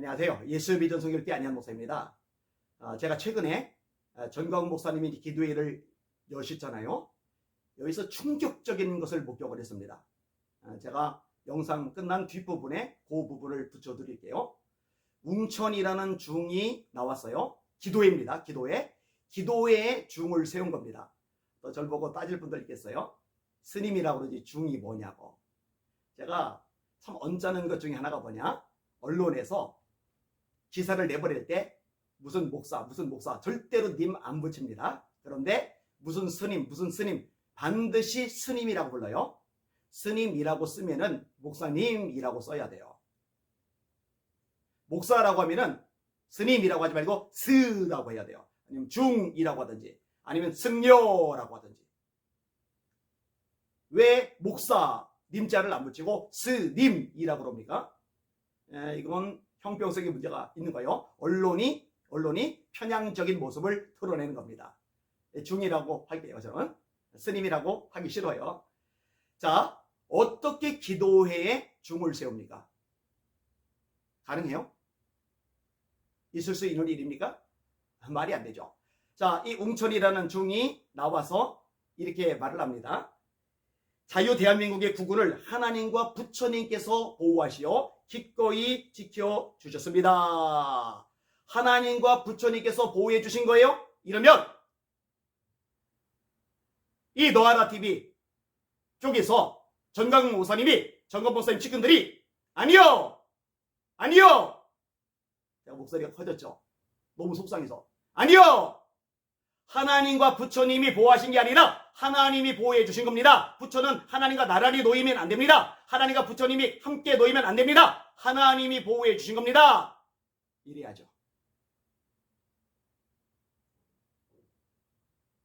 안녕하세요. 예수 믿은 성결교 안녕 목사입니다. 아, 제가 최근에 아, 전광훈 목사님이 기도회를 여셨잖아요. 여기서 충격적인 것을 목격을 했습니다. 아, 제가 영상 끝난 뒷부분에 그 부분을 붙여드릴게요. 웅천이라는 중이 나왔어요. 기도회입니다. 기도회. 기도회에 중을 세운 겁니다. 또절 보고 따질 분들 있겠어요? 스님이라고 그러지 중이 뭐냐고. 제가 참 언짢은 것 중에 하나가 뭐냐? 언론에서 기사를 내버릴 때 무슨 목사, 무슨 목사 절대로 님 안 붙입니다. 그런데 무슨 스님, 무슨 스님 반드시 스님이라고 불러요. 스님이라고 쓰면은 목사님이라고 써야 돼요. 목사라고 하면은 스님이라고 하지 말고 스라고 해야 돼요. 아니면 중이라고 하든지 아니면 승려라고 하든지. 왜 목사 님자를 안 붙이고 스님이라고 그럽니까? 에, 이건 형평성의 문제가 있는 거예요. 언론이 언론이 편향적인 모습을 드러내는 겁니다. 예, 중이라고 할게요. 저는 스님이라고 하기 싫어요. 자, 어떻게 기도회에 중을 세웁니까? 가능해요? 있을 수 있는 일입니까? 말이 안 되죠. 자, 이 웅천이라는 중이 나와서 이렇게 말을 합니다. 자유 대한민국의 국군을 하나님과 부처님께서 보호하시어 기꺼이 지켜 주셨습니다. 하나님과 부처님께서 보호해 주신 거예요? 이러면 이 너하라 TV 쪽에서 전광훈 목사님이 전광 목사님 측근들이 아니요, 아니요. 목소리가 커졌죠. 너무 속상해서 아니요. 하나님과 부처님이 보호하신 게 아니라 하나님이 보호해 주신 겁니다. 부처는 하나님과 나란히 놓이면 안 됩니다. 하나님과 부처님이 함께 놓이면 안 됩니다. 하나님이 보호해 주신 겁니다. 이래야죠.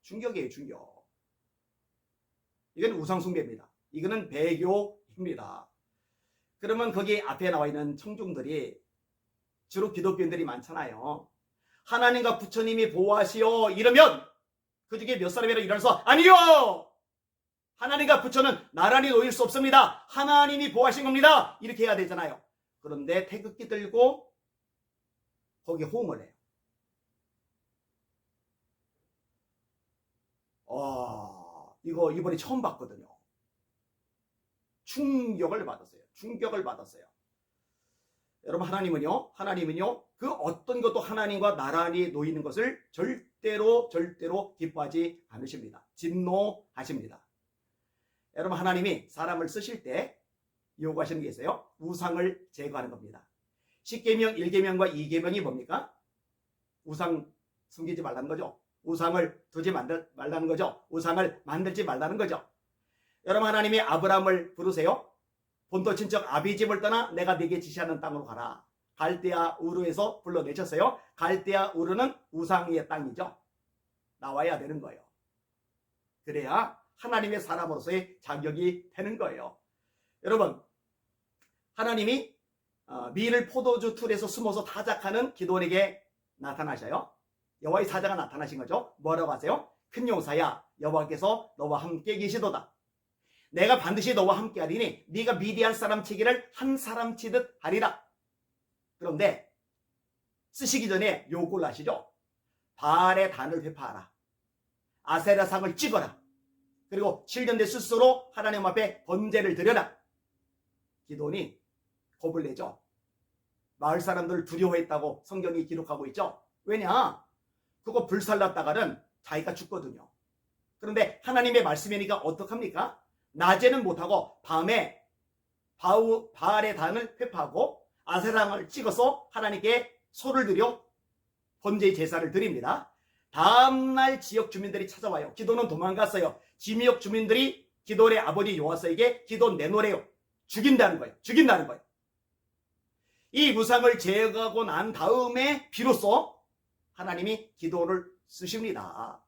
충격이에요, 충격. 이건 우상숭배입니다. 이거는 배교입니다. 그러면 거기 앞에 나와 있는 청중들이 주로 기독교인들이 많잖아요. 하나님과 부처님이 보호하시오 이러면 그 중에 몇 사람이라 일어나서 아니요! 하나님과 부처는 나란히 놓일 수 없습니다. 하나님이 보호하신 겁니다. 이렇게 해야 되잖아요. 그런데 태극기 들고 거기 호응을 해요. 아, 이거 이번에 처음 봤거든요. 충격을 받았어요. 충격을 받았어요. 여러분 하나님은요, 하나님은요, 그 어떤 것도 하나님과 나란히 놓이는 것을 절대로 절대로 기뻐하지 않으십니다. 진노하십니다. 여러분 하나님이 사람을 쓰실 때 요구하시는 게 있어요. 우상을 제거하는 겁니다. 10계명, 1계명과 2계명이 뭡니까? 우상 숨기지 말라는 거죠. 우상을 두지 말라는 거죠. 우상을 만들지 말라는 거죠. 여러분 하나님이 아브라함을 부르세요. 본토 친척 아비집을 떠나 내가 네게 지시하는 땅으로 가라. 갈대아 우르에서 불러내셨어요. 갈대아 우르는 우상의 땅이죠. 나와야 되는 거예요. 그래야 하나님의 사람으로서의 자격이 되는 거예요. 여러분, 하나님이 어, 밀을 포도주 틀에서 숨어서 타작하는 기도원에게 나타나셔요. 여호와의 사자가 나타나신 거죠. 뭐라고 하세요? 큰 용사야, 여호와께서 너와 함께 계시도다. 내가 반드시 너와 함께 하리니 네가 미디안 사람 치기를 한 사람 치듯 하리라. 그런데 쓰시기 전에 요구를 하시죠. 바알의 단을 회파하라. 아세라상을 찍어라. 그리고 7년 대 스스로 하나님 앞에 번제를 드려라. 기도니 겁을 내죠. 마을 사람들을 두려워했다고 성경이 기록하고 있죠. 왜냐? 그거 불살랐다가는 자기가 죽거든요. 그런데 하나님의 말씀이니까 어떡합니까? 낮에는 못하고 밤에 바우, 바알의 단을 회파하고 아세랑을 찍어서 하나님께 소를 드려 번제 제사를 드립니다. 다음날 지역 주민들이 찾아와요. 기도는 도망갔어요. 지역 주민들이 기도의 아버지 요하스에게 기도 내놓으래요. 죽인다는 거예요. 죽인다는 거예요. 이 무상을 제거하고 난 다음에 비로소 하나님이 기도를 쓰십니다.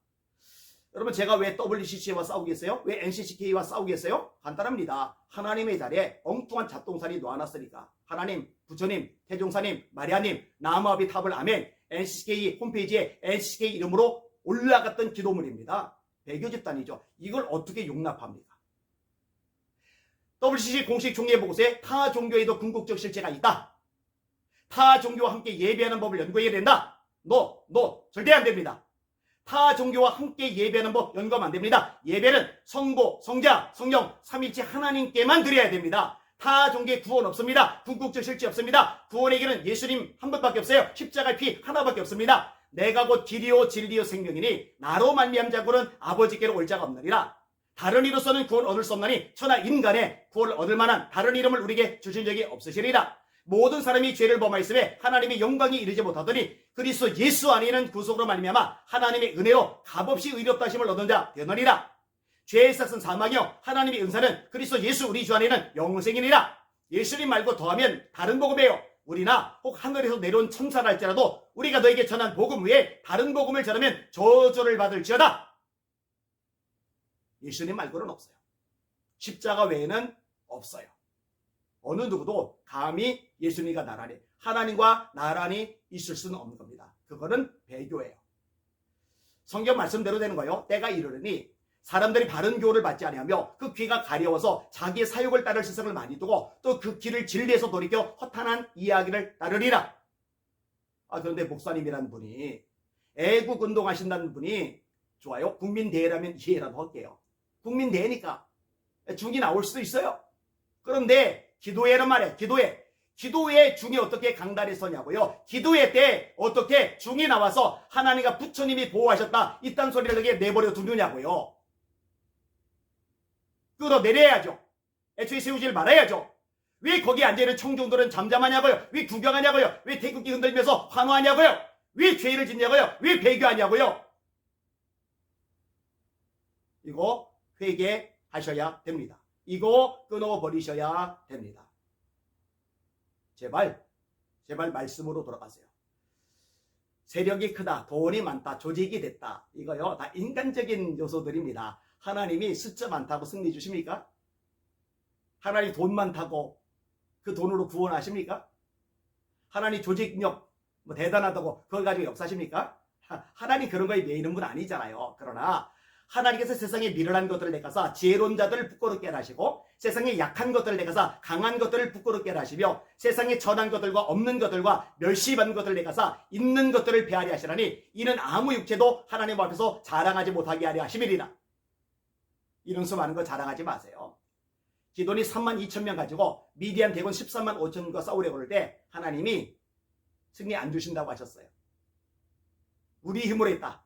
여러분 제가 왜 WCC와 싸우겠어요? 왜 NCCK와 싸우겠어요? 간단합니다. 하나님의 자리에 엉뚱한 잡동사니 놓아놨으니까 하나님, 부처님, 태종사님, 마리아님, 나무아비 탑을 아멘 NCCK 홈페이지에 NCCK 이름으로 올라갔던 기도문입니다. 배교 집단이죠. 이걸 어떻게 용납합니까? WCC 공식 종례 보고서에 타 종교에도 궁극적 실체가 있다. 타 종교와 함께 예배하는 법을 연구해야 된다. 노, 노, 절대 안 됩니다. 타 종교와 함께 예배하는 법 연구하면 안 됩니다. 예배는 성부, 성자, 성령, 삼일체 하나님께만 드려야 됩니다. 타 종교에 구원 없습니다. 궁극적 실체 없습니다. 길은 예수님 한 분밖에 없어요. 십자가의 피 하나밖에 없습니다. 내가 곧 길이요 진리요 생명이니 나로 말미암 자고는 아버지께로 올 자가 없느니라. 다른 이로서는 구원 얻을 수 없나니 천하 인간의 구원을 얻을 만한 다른 이름을 우리에게 주신 적이 없으시리라. 모든 사람이 죄를 범하였음에 하나님의 영광이 이르지 못하더니 그리스도 예수 안에는 구속으로 말미암아 하나님의 은혜로 값없이 의롭다 하심을 얻은 자 되느니라. 죄의 싹은 사망이요 하나님의 은사는 그리스도 예수 우리 주 안에는 영생이니라. 예수님 말고 더하면 다른 복음이에요. 우리나 혹 하늘에서 내려온 천사랄지라도 우리가 너에게 전한 복음 외에 다른 복음을 전하면 저주를 받을지어다. 예수님 말고는 없어요. 십자가 외에는 없어요. 어느 누구도 감히 예수님과 나란히 하나님과 나란히 있을 수는 없는 겁니다. 그거는 배교예요. 성경 말씀대로 되는 거예요. 때가 이르르니 사람들이 바른 교훈을 받지 아니하며 그 귀가 가려워서 자기의 사욕을 따를 시선을 많이 두고 또 그 길을 진리에서 돌이켜 허탄한 이야기를 따르리라. 아 그런데 목사님이라는 분이 애국 운동하신다는 분이 좋아요. 국민대회라면 이해라도 할게요. 국민대회니까 중이 나올 수도 있어요. 그런데 기도회란 말이에요. 기도회. 기도회 중이 어떻게 강단에 서냐고요. 기도회 때 어떻게 중이 나와서 하나님과 부처님이 보호하셨다. 이딴 소리를 그게 내버려 두느냐고요. 끌어내려야죠. 애초에 세우질 말아야죠. 왜 거기 앉아있는 청중들은 잠잠하냐고요? 왜 구경하냐고요? 왜 태극기 흔들면서 환호하냐고요? 왜 죄를 짓냐고요? 왜 배교하냐고요? 이거 회개하셔야 됩니다. 이거 끊어버리셔야 됩니다. 제발, 제발 말씀으로 돌아가세요. 세력이 크다, 돈이 많다, 조직이 됐다. 이거요, 다 인간적인 요소들입니다. 하나님이 숫자 많다고 승리 주십니까? 하나님 돈 많다고 그 돈으로 구원하십니까? 하나님 조직력 뭐 대단하다고 그걸 가지고 역사십니까? 하나님 그런 거에 매이는 분 아니잖아요. 그러나 하나님께서 세상에 미련한 것들을 내가서 지혜로운 자들을 부끄럽게 하시고 세상에 약한 것들을 내가서 강한 것들을 부끄럽게 하시며 세상에 전한 것들과 없는 것들과 멸시받는 것들을 내가서 있는 것들을 배하리 하시라니 이는 아무 육체도 하나님 앞에서 자랑하지 못하게 하려 하심이리라. 이런 수 많은 거 자랑하지 마세요. 기돈이 3만 2천 명 가지고 미디안 대군 13만 5천과 싸우려고 그럴 때 하나님이 승리 안 주신다고 하셨어요. 우리 힘으로 했다.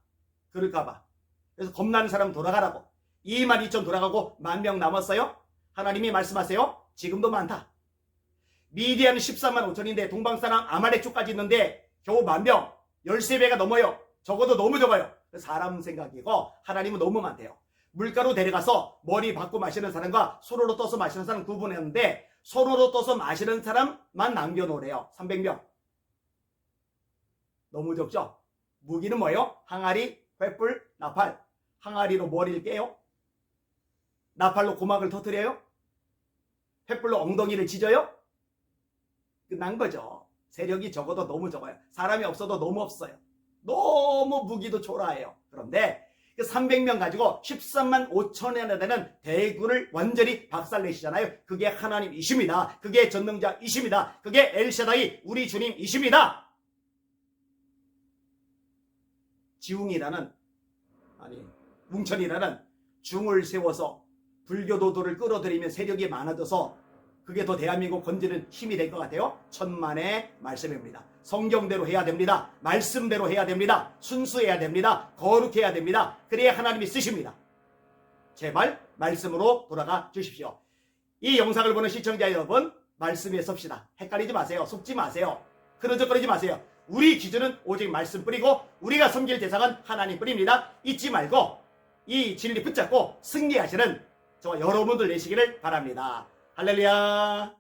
그럴까봐. 그래서 겁나는 사람 돌아가라고. 2만 2천 돌아가고 만 명 남았어요? 하나님이 말씀하세요. 지금도 많다. 미디안 13만 5천인데 동방사랑 아말렉 쪽까지 있는데 겨우 만 명. 13배가 넘어요. 적어도 너무 적어요. 사람 생각이고 하나님은 너무 많대요. 물가로 데려가서 머리 받고 마시는 사람과 손으로 떠서 마시는 사람 구분했는데 손으로 떠서 마시는 사람만 남겨놓으래요. 300명. 너무 적죠? 무기는 뭐예요? 항아리, 횃불, 나팔. 항아리로 머리를 깨요? 나팔로 고막을 터뜨려요? 횃불로 엉덩이를 찢어요? 끝난 거죠. 세력이 적어도 너무 적어요. 사람이 없어도 너무 없어요. 너무 무기도 초라해요. 그런데 300명 그 가지고 13만 5천여나 되는 대군을 완전히 박살내시잖아요. 그게 하나님이십니다. 그게 전능자이십니다. 그게 엘샤다이 우리 주님이십니다. 지웅이라는 아니 웅천이라는 중을 세워서 불교도들을 끌어들이면 세력이 많아져서 그게 더 대한민국 건지는 힘이 될 것 같아요. 천만의 말씀입니다. 성경대로 해야 됩니다. 말씀대로 해야 됩니다. 순수해야 됩니다. 거룩해야 됩니다. 그래야 하나님이 쓰십니다. 제발 말씀으로 돌아가 주십시오. 이 영상을 보는 시청자 여러분, 말씀에 섭시다. 헷갈리지 마세요. 속지 마세요. 그러적거리지 마세요. 우리 기준은 오직 말씀 뿌리고 우리가 섬길 대상은 하나님 뿌립니다. 잊지 말고 이 진리 붙잡고 승리하시는 저 여러분들 되시기를 바랍니다. 할렐루야.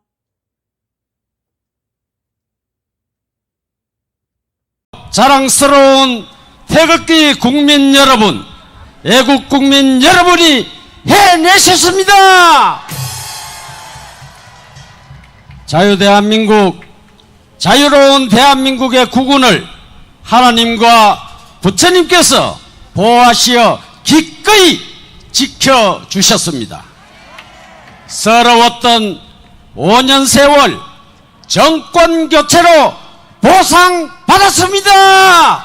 자랑스러운 태극기 국민 여러분, 애국 국민 여러분이 해내셨습니다! 자유대한민국, 자유로운 대한민국의 국운을 하나님과 부처님께서 보호하시어 기꺼이 지켜주셨습니다. 서러웠던 5년 세월 정권 교체로 보상받았습니다.